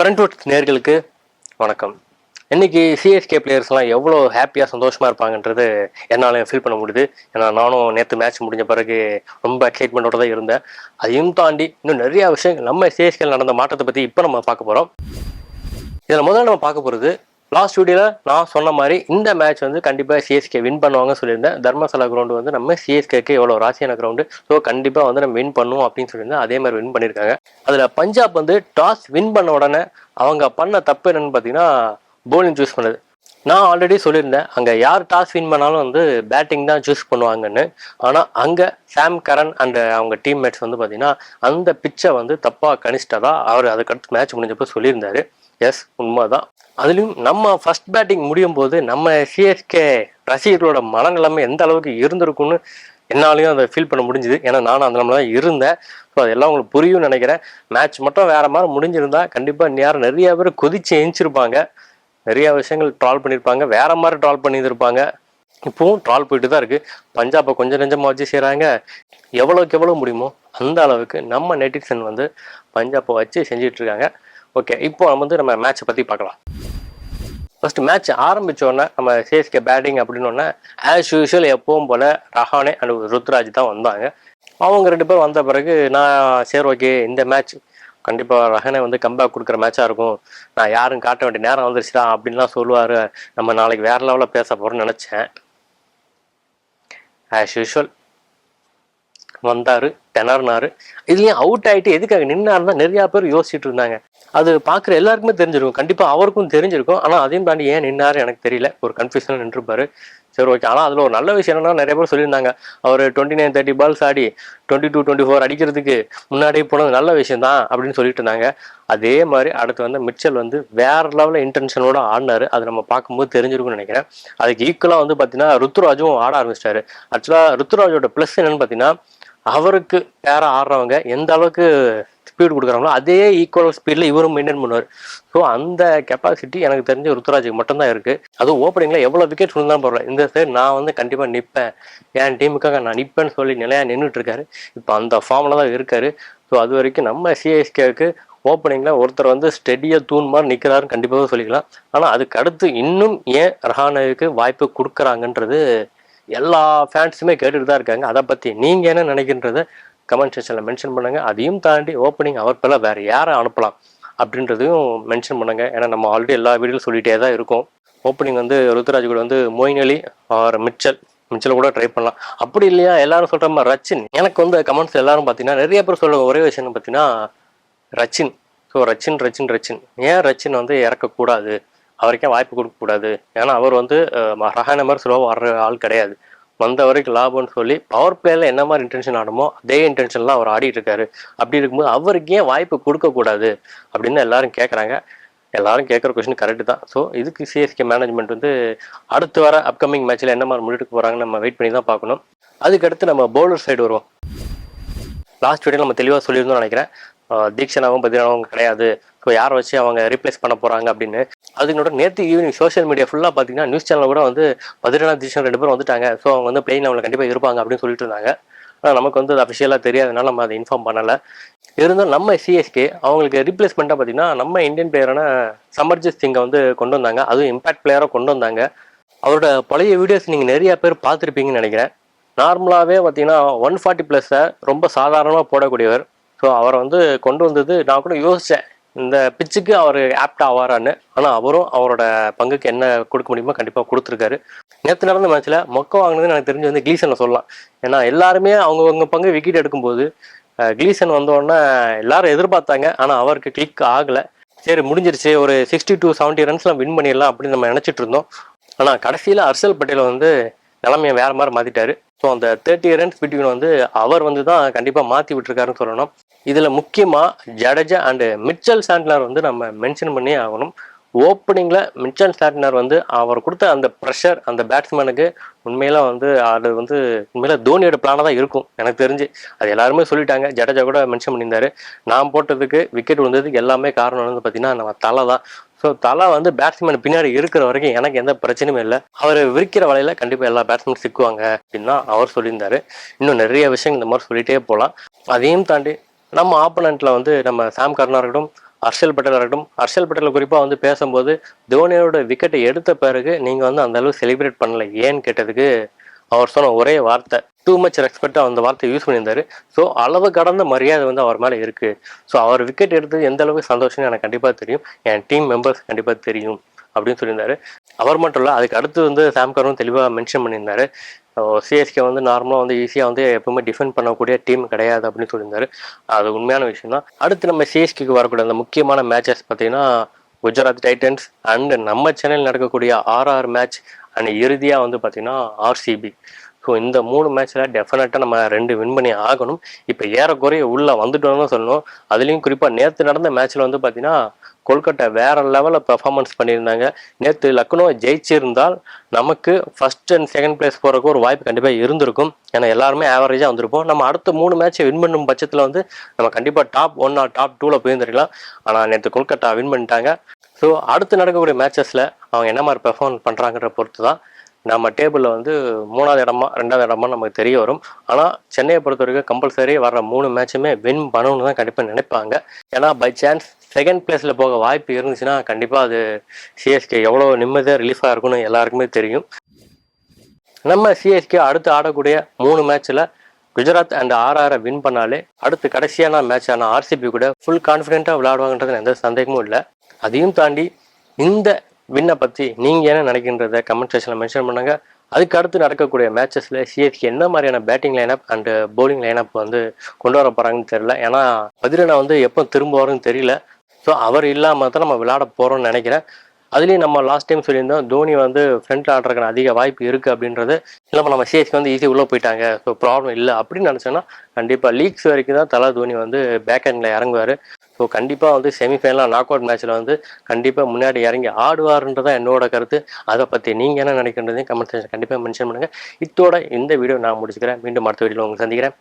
ஃப்ரண்ட்வுட் நேர்களுக்கு வணக்கம். இன்னைக்கு சிஎஸ்கே பிளேயர்ஸ்லாம் எவ்வளோ ஹாப்பியாக சந்தோஷமாக இருப்பாங்கன்றது என்னால் ஃபீல் பண்ண முடியுது. ஏன்னா நானும் நேற்று மேட்ச் முடிஞ்ச பிறகு ரொம்ப எக்ஸைட்மெண்ட்டோட தான் இருந்தேன். அதையும் தாண்டி இன்னும் நிறையா விஷயங்கள் நம்ம சிஎஸ்கேல நடந்த மாற்றத்தை பற்றி இப்போ நம்ம பார்க்க போகிறோம் இதில் முதல்ல நம்ம பார்க்க போகிறது லாஸ்ட் வீடியோவில் நான் சொன்ன மாதிரி இந்த மேட்ச் வந்து கண்டிப்பாக சிஎஸ்கே வின் பண்ணுவாங்க சொல்லியிருந்தேன். தர்மசாலா கிரவுண்டு வந்து நம்ம சிஎஸ்கேக்கு எவ்வளோ ராசியான கிரவுண்டு ஸோ கண்டிப்பாக வந்து நம்ம வின் பண்ணுவோம் அப்படின்னு சொல்லியிருந்தேன். அதே மாதிரி வின் பண்ணியிருக்காங்க. அதில் பஞ்சாப் வந்து டாஸ் வின் பண்ண உடனே அவங்க பண்ண தப்பு என்னென்னு பார்த்தீங்கன்னா போலிங் சூஸ் பண்ணது. நான் ஆல்ரெடி சொல்லியிருந்தேன். அங்கே யார் டாஸ் வின் பண்ணாலும் வந்து பேட்டிங் தான் சூஸ் பண்ணுவாங்கன்னு. ஆனால் அங்கே சாம் கரன் அண்ட் அவங்க டீம்மேட்ஸ் வந்து பார்த்தீங்கன்னா அந்த பிச்சை வந்து தப்பாக கணிச்சிட்டதா அவர் அதுக்கடுத்து மேட்ச் முடிஞ்சப்போ சொல்லியிருந்தாரு. எஸ் உண்மைதான். அதுலேயும் நம்ம ஃபர்ஸ்ட் பேட்டிங் முடியும் போது நம்ம சிஎஸ்கே ரசிகர்களோட மனநிலைமை எந்த அளவுக்கு இருந்திருக்கும்னு என்னாலையும் அதை ஃபீல் பண்ண முடிஞ்சுது. ஏன்னா நானும் அந்த நிலமையில தான் இருந்தேன். ஸோ அதெல்லாம் உங்களுக்கு புரியும்னு நினைக்கிறேன். மேட்ச் மட்டும் வேறு மாதிரி முடிஞ்சிருந்தா கண்டிப்பாக நேரம் நிறைய பேர் கொதிச்சு எழுந்திருப்பாங்க நிறைய விஷயங்கள் ட்ரால் பண்ணியிருப்பாங்க வேற மாதிரி ட்ரால் பண்ணியிருப்பாங்க இப்போவும் ட்ரால் போயிட்டு தான் இருக்குது பஞ்சாபை கொஞ்சம் நெஞ்சமாக வச்சு செய்கிறாங்க எவ்வளோக்கு எவ்வளோ முடியுமோ அந்த அளவுக்கு நம்ம நெட்டிசன் வந்து பஞ்சாபை வச்சு செஞ்சிட்ருக்காங்க ஓகே இப்போ நம்ம வந்து நம்ம மேட்சை பற்றி பார்க்கலாம். ஃபர்ஸ்ட் மேட்ச் ஆரம்பித்தோடனே நம்ம சிஎஸ்கே பேட்டிங் அப்படின்னு உடனே ஆஸ் யூஷுவல் எப்பவும் போல ரஹானே அண்ட் ருத்ராஜ் தான் வந்தாங்க. அவங்க ரெண்டு பேரும் வந்த பிறகு நான் சரி ஓகே இந்த மேட்ச் கண்டிப்பாக ரஹானே வந்து கம்பேக் கொடுக்குற மேட்சாக இருக்கும். நான் யாரும் காட்ட வேண்டிய நேரம் வந்துருச்சுடா அப்படின்லாம் சொல்லுவார். நம்ம நாளைக்கு வேற லெவலில் பேச போகிறோம்னு நினச்சேன். ஆஸ் யூஷுவல் வந்தார் திணறினாரு. இதுலேயும் அவுட் ஆயிட்டு எதுக்காக நின்னாருன்னு நிறையா பேர் யோசிச்சுட்டு இருந்தாங்க. அது பார்க்குற எல்லாருக்குமே தெரிஞ்சிருக்கும். கண்டிப்பாக அவருக்கும் தெரிஞ்சிருக்கும். ஆனால் அதையும் தாண்டி ஏன் நின்னார் எனக்கு தெரியல. ஒரு கன்ஃபியூஷன் நின்றுப்பாரு. சரி ஓகே ஆனால் அதில் ஒரு நல்ல விஷயம் என்னன்னா நிறைய பேர் சொல்லியிருந்தாங்க. அவர் டுவெண்ட்டி நைன் தேர்ட்டி பால்ஸ் ஆடி டுவெண்ட்டி டூ டுவெண்ட்டி ஃபோர் அடிக்கிறதுக்கு முன்னாடியே போனது நல்ல விஷயம் தான் அப்படின்னு சொல்லிட்டு இருந்தாங்க. அதே மாதிரி அடுத்து வந்து மிச்சல் வந்து வேற லெவலில் இன்டென்ஷனோட ஆடினார். அது நம்ம பார்க்கும்போது தெரிஞ்சிருக்கும்னு நினைக்கிறேன். அதுக்கு ஈக்குவலாக வந்து பார்த்தீங்கன்னா ருத்ராஜும் ஆட ஆரம்பிச்சிட்டாரு. ஆக்சுவலாக ருத்துராஜோட ப்ளஸ் என்னன்னு பார்த்தீங்கன்னா அவருக்கு பேர ஆடுறவங்க எந்த அளவுக்கு ஸ்பீடு கொடுக்குறாங்களோ அதே ஈக்குவல் ஸ்பீடில் இவரும் மெயின்டைன் பண்ணுவார். ஸோ அந்த கெப்பாசிட்டி எனக்கு தெரிஞ்ச ருத்துராஜுக்கு மட்டும்தான் இருக்குது அதுவும் ஓப்பனிங்கில் எவ்வளோ விக்கெட் விழுந்தாலும் பரவாயில்ல. இந்த சைடு நான் வந்து கண்டிப்பாக நிற்பேன் என் டீமுக்காக நான் நிற்பேன்னு சொல்லி நிலையாக நின்றுட்டு இருக்காரு இப்போ அந்த ஃபார்மில் தான் இருக்கார். ஸோ அது வரைக்கும் நம்ம சிஎஸ்கேவுக்கு ஓப்பனிங்கில் ஒருத்தர் வந்து ஸ்டெடியாக தூண் மாதிரி நிற்கிறாருன்னு கண்டிப்பாக சொல்லிக்கலாம். ஆனால் அதுக்கு அடுத்து இன்னும் ஏன் ரஹானவுக்கு வாய்ப்பு கொடுக்குறாங்கன்றது எல்லா ஃபேன்ஸுமே கேட்டுட்டு தான் இருக்காங்க. அதை பற்றி நீங்கள் என்ன நினைக்கின்றத கமெண்ட் செக்ஷனில் மென்ஷன் பண்ணுங்கள் அதையும் தாண்டி ஓப்பனிங் அவர் பேர வேறு யாரை அனுப்பலாம் அப்படின்றதையும் மென்ஷன் பண்ணுங்கள் ஏன்னா நம்ம ஆல்ரெடி எல்லா வீடியோலும் சொல்லிகிட்டே தான் இருக்கும். ஓப்பனிங் வந்து ருத்ராஜ் கூட வந்து Moeen Ali or Mitchell Mitchell கூட ட்ரை பண்ணலாம். அப்படி இல்லையா? எல்லாரும் சொல்கிற மாதிரி ரச்சின். எனக்கு வந்து கமெண்ட்ஸ் எல்லாரும் பார்த்தீங்கன்னா நிறைய பேர் சொல்ற ஒரே விஷயம் பார்த்தீங்கன்னா ரச்சின். ஸோ ரச்சின் ரச்சின் ரச்சின். ஏன் ரச்சின் வந்து இறக்கக்கூடாது? அவருக்கே வாய்ப்பு கொடுக்கக்கூடாது ஏன்னா அவர் வந்து ரஹான மாதிரி ஸ்லோவாக வர்ற ஆள் கிடையாது. வந்த வரைக்கும் லாபம்னு சொல்லி பவர் பிளேயில் என்ன மாதிரி இன்டென்ஷன் ஆடுமோ அதே இன்டென்ஷன்லாம் அவர் ஆடிட்டு இருக்காரு. அப்படி இருக்கும்போது அவருக்கு ஏன் வாய்ப்பு கொடுக்கக்கூடாது அப்படின்னு எல்லாரும் கேட்குறாங்க எல்லாரும் கேட்குற கொஸ்டின் கரெக்டு தான். ஸோ இதுக்கு சிஎஸ்கே மேனேஜ்மெண்ட் வந்து அடுத்து வர அப்கமிங் மேட்ச்சில் என்ன மாதிரி முன்னெடுக்க போகிறாங்கன்னு நம்ம வெயிட் பண்ணி தான் பார்க்கணும். அதுக்கடுத்து நம்ம பவுலர் சைடு வருவோம். லாஸ்ட் வீடியோ நம்ம தெளிவாக சொல்லியிருந்தோம்னு நினைக்கிறேன். தீக்ஷனாவும் பதினாவும் கிடையாது. ஸோ யாரை வச்சு அவங்க ரீப்ளேஸ் பண்ண போகிறாங்க அப்படின்னு. அதுங்களோட நேற்று ஈவினிங் சோஷியல் மீடியா ஃபுல்லாக பார்த்தீங்கன்னா நியூஸ் சேனல் கூட வந்து பதினா தீக்ஷன் ரெண்டு பேரும் வந்துட்டாங்க. ஸோ அவங்க வந்து பிளெயின் லெவலில் கண்டிப்பாக இருப்பாங்க அப்படின்னு சொல்லிட்டு இருந்தாங்க. ஆனால் நமக்கு வந்து அது அஃபிஷியலாக தெரியாதனால நம்ம அதை இன்ஃபார்ம் பண்ணலை. இருந்தாலும் நம்ம சிஎஸ்கே அவங்களுக்கு ரீப்ளேஸ்மெண்ட்டாக பார்த்தீங்கன்னா நம்ம இந்தியன் பிளேயரான சமர்ஜித் சிங்கை வந்து கொண்டு வந்தாங்க. அதுவும் இம்பாக்ட் பிளேயராக கொண்டு வந்தாங்க. அவரோட பழைய வீடியோஸ் நீங்கள் நிறைய பேர் பார்த்துருப்பீங்கன்னு நினைக்கிறேன். நார்மலாகவே பார்த்தீங்கன்னா ஒன் ஃபார்ட்டி ப்ளஸ்ஸை ரொம்ப சாதாரணமாக போடக்கூடியவர். ஸோ அவரை வந்து கொண்டு வந்தது நான் கூட யோசித்தேன் இந்த பிச்சுக்கு அவர் ஆப்ட் ஆவாரான்னு ஆனால் அவரும் அவரோட பங்குக்கு என்ன கொடுக்க முடியுமோ கண்டிப்பாக கொடுத்துருக்காரு. நேற்று நடந்த மேட்ச்சில் மொக்க வாங்கினது எனக்கு தெரிஞ்சு வந்து கிளீசனில் சொல்லலாம். ஏன்னா எல்லாருமே அவங்கவுங்க பங்கு விக்கெட் எடுக்கும்போது கிளீசன் வந்தோடனே எல்லாரும் எதிர்பார்த்தாங்க. ஆனால் அவருக்கு கிளிக் ஆகலை. சரி முடிஞ்சிருச்சு. ஒரு சிக்ஸ்டி டூ செவன்ட்டி ரன்ஸ்லாம் வின் பண்ணிடலாம் அப்படின்னு நம்ம நினச்சிட்டு இருந்தோம். ஆனால் கடைசியில் ஹர்ஷல் பட்டேல் வந்து நிலைமையை வேறு மாதிரி மாற்றிட்டாரு ஸோ அந்த தேர்ட்டி ரன்ஸ் பிட்வீன் வந்து அவர் வந்து தான் கண்டிப்பாக மாற்றி விட்டுருக்காருன்னு சொல்லணும். இதில் முக்கியமாக ஜடேஜா அண்டு மிச்சல் சாண்ட்னர் வந்து நம்ம மென்ஷன் பண்ணி ஆகணும். ஓப்பனிங்கில் மிச்சல் சாண்ட்லர் வந்து அவர் கொடுத்த அந்த ப்ரெஷர் அந்த பேட்ஸ்மேனுக்கு உண்மையில வந்து அது வந்து உண்மையில தோனியோட பிளானாக தான் இருக்கும். எனக்கு தெரிஞ்சு. அது எல்லாருமே சொல்லிட்டாங்க. ஜடேஜா கூட மென்ஷன் பண்ணியிருந்தாரு. நான் போட்டதுக்கு விக்கெட் விழுந்ததுக்கு எல்லாமே காரணம் வந்து பார்த்தீங்கன்னா நம்ம தலை தான். ஸோ தலா வந்து பேட்ஸ்மேன் பின்னாடி இருக்கிற வரைக்கும் எனக்கு எந்த பிரச்சனையும் இல்லை. அவர் விரிக்கிற வலையில கண்டிப்பாக எல்லா பேட்ஸ்மேன் சிக்குவாங்க. அப்படின்னு அவர் சொல்லியிருந்தாரு. இன்னும் நிறைய விஷயங்கள் இந்த மாதிரி சொல்லிட்டே போகலாம் அதையும் தாண்டி நம்ம ஆப்போனண்ட்டில் வந்து நம்ம சாம் கர்னா இருக்கட்டும் ஹர்ஷல் பட்டேல் இருக்கட்டும் ஹர்ஷல் பட்டேல் குறிப்பாக வந்து பேசும்போது தோனியோட விக்கெட்டை எடுத்த பிறகு நீங்கள் வந்து அந்த அளவு செலிப்ரேட் பண்ணல. ஏன்னு கேட்டதுக்கு அவர் சொன்ன ஒரே வார்த்தை டூ மச் ரெஸ்பெக்டாக அந்த வார்த்தையை யூஸ் பண்ணியிருந்தாரு. ஸோ அளவு கடந்த மரியாதை வந்து அவர் மேலே இருக்குது ஸோ அவர் விக்கெட் எடுத்தது எந்த அளவுக்கு சந்தோஷம்னு எனக்கு கண்டிப்பாக தெரியும். என் டீம் மெம்பர்ஸ் கண்டிப்பாக தெரியும் அப்படின்னு சொல்லியிருந்தாரு. அவர் மட்டும் இல்லை அதுக்கு அடுத்து வந்து சாம்கரும் தெளிவாக மென்ஷன் பண்ணியிருந்தாரு. சிஎஸ்கே வந்து நார்மலாக வந்து ஈஸியாக வந்து எப்பவுமே டிஃபெண்ட் பண்ணக்கூடிய டீம் கிடையாது அப்படின்னு சொல்லியிருந்தாரு. அது உண்மையான விஷயம் தான். அடுத்து நம்ம சிஎஸ்கேக்கு வரக்கூடிய அந்த முக்கியமான மேட்சஸ் பார்த்தீங்கன்னா குஜராத் டைட்டன்ஸ் அண்ட் நம்ம சென்னையில் நடக்கக்கூடிய ஆர்ஆர் மேட்ச் அண்ட் இறுதியாக வந்து பார்த்தீங்கன்னா ஆர்சிபி ஸோ இந்த மூணு மேட்ச்சில் டெஃபினட்டாக நம்ம ரெண்டு வின் பண்ணி ஆகணும். இப்போ ஏறக்குறைய உள்ளே வந்துட்டோம்னு தான் சொல்லணும். அதுலேயும் குறிப்பாக நேற்று நடந்த மேட்ச்சில் வந்து பார்த்தீங்கன்னா கொல்கட்டா வேற லெவலில் பெர்ஃபார்மன்ஸ் பண்ணியிருந்தாங்க. நேற்று லக்னோ ஜெயிச்சிருந்தால் நமக்கு ஃபர்ஸ்ட் அண்ட் செகண்ட் பிளேஸ் போகிறதுக்கு ஒரு வாய்ப்பு கண்டிப்பாக இருந்திருக்கும். ஏன்னா எல்லாருமே ஆவரேஜாக வந்திருப்போம். நம்ம அடுத்த மூணு மேட்ச்சை வின் பண்ணும் பட்சத்தில் வந்து நம்ம கண்டிப்பாக டாப் ஒன் ஆர் டாப் டூவில் போயிருந்துருக்கலாம். ஆனால் நேற்று கொல்கட்டா வின் பண்ணிட்டாங்க. ஸோ அடுத்து நடக்கக்கூடிய மேட்சஸில் அவங்க என்ன மாதிரி பெர்ஃபார்ம் பண்ணுறாங்கன்ற பொறுத்து தான் நம்ம டேபிளில் வந்து மூணாவது இடமா ரெண்டாவது இடமா நமக்கு தெரிய வரும். ஆனால் சென்னையை பொறுத்த வரைக்கும் கம்பல்சரி வர்ற மூணு மேட்சுமே வின் பண்ணணும்னு தான் கண்டிப்பாக நினைப்பாங்க. ஏன்னா பை சான்ஸ் செகண்ட் பிளேஸில் போக வாய்ப்பு இருந்துச்சுன்னா கண்டிப்பாக அது சிஎஸ்கே எவ்வளோ நிம்மதியாக ரிலீஃபாக இருக்கும்னு எல்லாருக்குமே தெரியும். நம்ம சிஎஸ்கே அடுத்து ஆடக்கூடிய மூணு மேட்ச்சில் குஜராத் அண்ட் ஆர்ஆரை வின் பண்ணாலே அடுத்து கடைசியான மேட்சான ஆர்சிபி கூட ஃபுல் கான்ஃபிடென்ட்டாக விளையாடுவாங்கன்றது எந்த சந்தேகமும் இல்லை. அதையும் தாண்டி இந்த வின்னை பற்றி நீங்கள் என்ன நினைக்கின்றத கமெண்ட் செக்ஷனில் மென்ஷன் பண்ணுங்க. அதுக்கு அடுத்து நடக்கக்கூடிய மேட்சஸில் சிஎஸ்கே என்ன மாதிரியான batting lineup and bowling lineup வந்து கொண்டு வர போகிறாங்கன்னு தெரியல. ஏன்னா பதிலனை வந்து எப்போ திரும்ப வரும்னு தெரியல. ஸோ அவர் இல்லாமல் தான் நம்ம விளையாட போகிறோம்னு நினைக்கிறேன். அதுலேயும் நம்ம லாஸ்ட் டைம் சொல்லியிருந்தோம் தோனி வந்து ஃப்ரண்ட்டில் ஆடுறதுக்கான அதிக வாய்ப்பு இருக்குது அப்படின்றது. இல்லாமல் நம்ம சிஎஸ்கே வந்து ஈஸி உள்ளே போயிட்டாங்க. ஸோ ப்ராப்ளம் இல்லை அப்படின்னு நினச்சோன்னா கண்டிப்பாக லீக்ஸ் வரைக்கும் தான் தலா தோனி வந்து பேக் ஹேண்டில் இறங்குவார். ஸோ கண்டிப்பாக வந்து செமிஃபைனலாக நாக் அவுட் மேட்ச்சில் வந்து கண்டிப்பாக முன்னாடி இறங்கி ஆடுவாருன்றதான் என்னோட கருத்து. அதை பற்றி நீங்கள் என்ன நினைக்கின்றதையும் கமெண்ட் கண்டிப்பாக மென்ஷன் பண்ணுங்கள் இத்தோட இந்த வீடியோ நான் முடிச்சுக்கிறேன். மீண்டும் அடுத்த வீடியோவில் உங்களுக்கு சந்திக்கிறேன்.